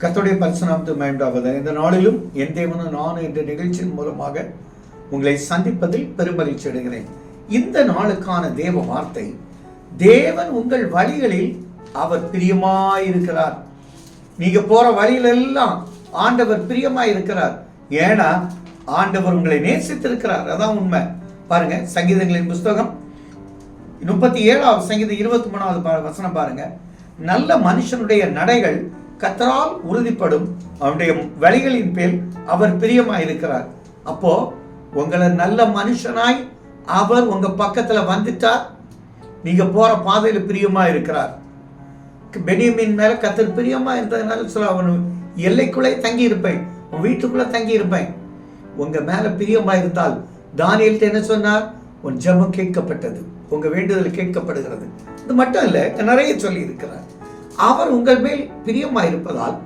கர்த்தருடைய பரிசுநாமத்து மேம்டாவது இந்த நாளிலும் என் தேவனும் நான் என்ற நிகழ்ச்சியின் மூலமாக உங்களை சந்திப்பதில் பெருமகிழ்ச்சி அடைகிறேன். இந்த நாளுக்கான தேவ வார்த்தை தேவன் உங்கள் வழிகளில் அவர் பிரியமாயிருக்கிறார். நீங்க போற வழியிலெல்லாம் ஆண்டவர் பிரியமாயிருக்கிறார். ஏன்னா ஆண்டவர் உங்களை நேசித்திருக்கிறார். அதான் உண்மை. பாருங்க சங்கீதங்களின் புஸ்தகம் முப்பத்தி ஏழாவது சங்கீதம் இருபத்தி மூணாவது பா- வசனம் பாருங்க. நல்ல மனுஷனுடைய நடைகள் கத்தரால் உறுதிப்படும் அவனுடைய வழிகளின் பேர் அவர் பிரியமாயிருக்கிறார். அப்போ உங்களை நல்ல மனுஷனாய் அவர் உங்க பக்கத்துல வந்துட்டார். நீங்க போற பாதையில பிரியமா இருக்கிறார் பெனியமின் மேல கத்தர் பிரியமா இருந்ததுனால சொல்ல அவன் எல்லைக்குள்ளே தங்கி இருப்பேன் உன் வீட்டுக்குள்ள தங்கி இருப்பேன் உங்க மேல பிரியமா இருந்தால் தானியல்ட்ட என்ன சொன்னார்? உன் ஜபம் கேட்கப்பட்டது. உங்க வேண்டுதல் கேட்கப்படுகிறது. இது மட்டும் இல்லை நிறைய சொல்லி இருக்கிறார் அவர் உங்கள் மேல் பிரியமா இருப்பதால்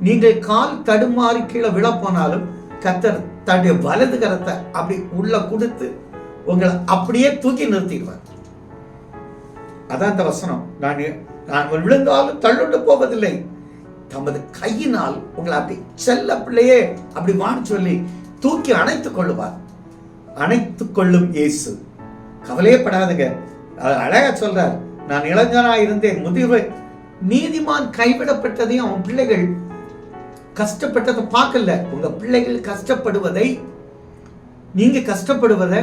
நீங்கள் கால் தடுமாறி கீழே விழப்போனாலும் கத்தர் தன்னுடைய வலது கரத்தை அப்படி உள்ள கொடுத்து உங்களை அப்படியே தூக்கி நிறுத்திடுவார். அதான் இந்த வசனம். நான் நான் விழுந்தாலும் தள்ளுண்டு போவதில்லை. தமது கையினால் உங்களை அப்படி செல்ல பிள்ளையே அப்படி வான்னு சொல்லி தூக்கி அணைத்துக் கொள்ளுவார். அணைத்துக் கொள்ளும் இயேசு. கவலையே படாதுங்க அழகா சொல்றார். நான் இளைஞனா இருந்தேன் முதிர்வு நீதிமான் கைவிடப்பட்டதையும் அவன் பிள்ளைகள் கஷ்டப்பட்டதை பார்க்கல. உங்க பிள்ளைகள் கஷ்டப்படுவதை நீங்க கஷ்டப்படுவதை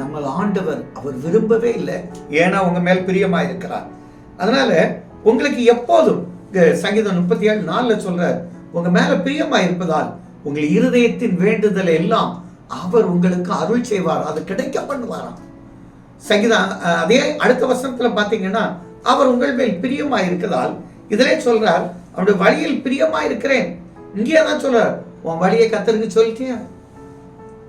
நம்ம ஆண்டவர் அவர் விரும்பவே இல்லை. ஏன்னா உங்க மேல் பிரியமா இருக்கிறார். அதனால உங்களுக்கு எப்போதும் சங்கீதம் முப்பத்தி ஏழு நாலுல சொல்ற உங்க மேல பிரியமா இருப்பதால் உங்கள் இருதயத்தின் வேண்டுதலை எல்லாம் அவர் உங்களுக்கு அருள் செய்வார். அது கிடைக்க பண்ணுவாராம். சங்கீதம் அதே அடுத்த வசனத்துல பாத்தீங்கன்னா அவர் உங்கள் மேல் பிரியமாய் இருக்கிறதால் இதிலே சொல்றார் அவருடைய வழியில் பிரியமாய் இருக்கிறேன். இங்கேயே தான் சொல்றார் உன் வழியை கத்தருக்கு சொல்லிட்டியா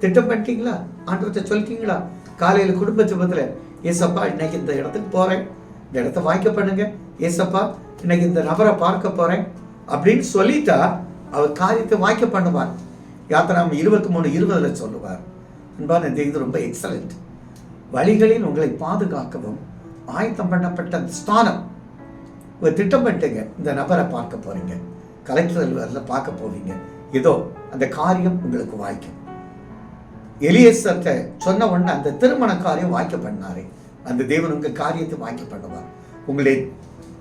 திட்டம் பண்ணிட்டீங்களா? ஆண்டவர்கிட்ட சொல்லிட்டீங்களா? காலையில் குடும்ப ஜெபத்துல ஏசப்பா இன்னைக்கு இந்த இடத்துக்கு போறேன். இந்த இடத்த வாங்கிக்க பண்ணுங்க. ஏசப்பா இன்னைக்கு இந்த நபரை பார்க்க போறேன். அப்படின்னு சொல்லிட்டா அவர் காரியத்தை வாய்க்க பண்ணுவார். யாத்திராம இருபத்தி மூணு இருபதுல சொல்லுவார் அன்பான இந்த இது ரொம்ப எக்ஸலண்ட் வழிகளில் உங்களை பாதுகாக்கவும் ஆயத்தம் பண்ணப்பட்ட ஸ்தானம். ஒரு திட்டம் பண்ணிட்டுங்க. இந்த நபரை பார்க்க போறீங்க. கலெக்டர் அலுவலரில் பார்க்க போவீங்க. இதோ அந்த காரியம் உங்களுக்கு வாய்க்கும். எலியசத்தை சொன்ன உடனே அந்த திருமண காரியம் வாய்க்க பண்ணாரு. அந்த தேவன் உங்கள் காரியத்தை வாய்க்க பண்ணுவார். உங்களுடைய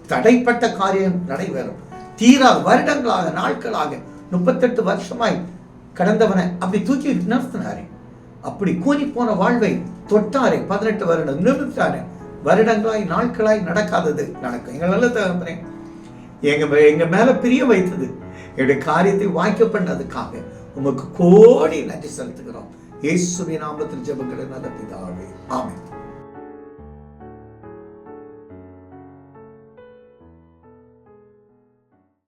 தடைப்பட்ட காரியம் நடைபெறும். தீரா வருடங்களாக நாட்களாக முப்பத்தெட்டு வருஷமாய் கடந்தவனை அப்படி தூக்கி நிறுத்தினாரு. அப்படி கூனி போன வாழ்வை தொட்டாரே பதினெட்டு வருடம் நிறுத்தாரே வருடங்களாய் நாட்களாய் நடக்காதது. நடக்கும் எங்க நல்ல தகப்பனே எங்க எங்க மேல பிரிய வைத்தது. என்னுடைய காரியத்தை வாய்க்க பண்ணதுக்காக உமக்கு கோடி நன்றி செலுத்துகிறோம். இயேசுவின் நாமத்தில் ஜெபங்களை நல்ல பிதாவே ஆமே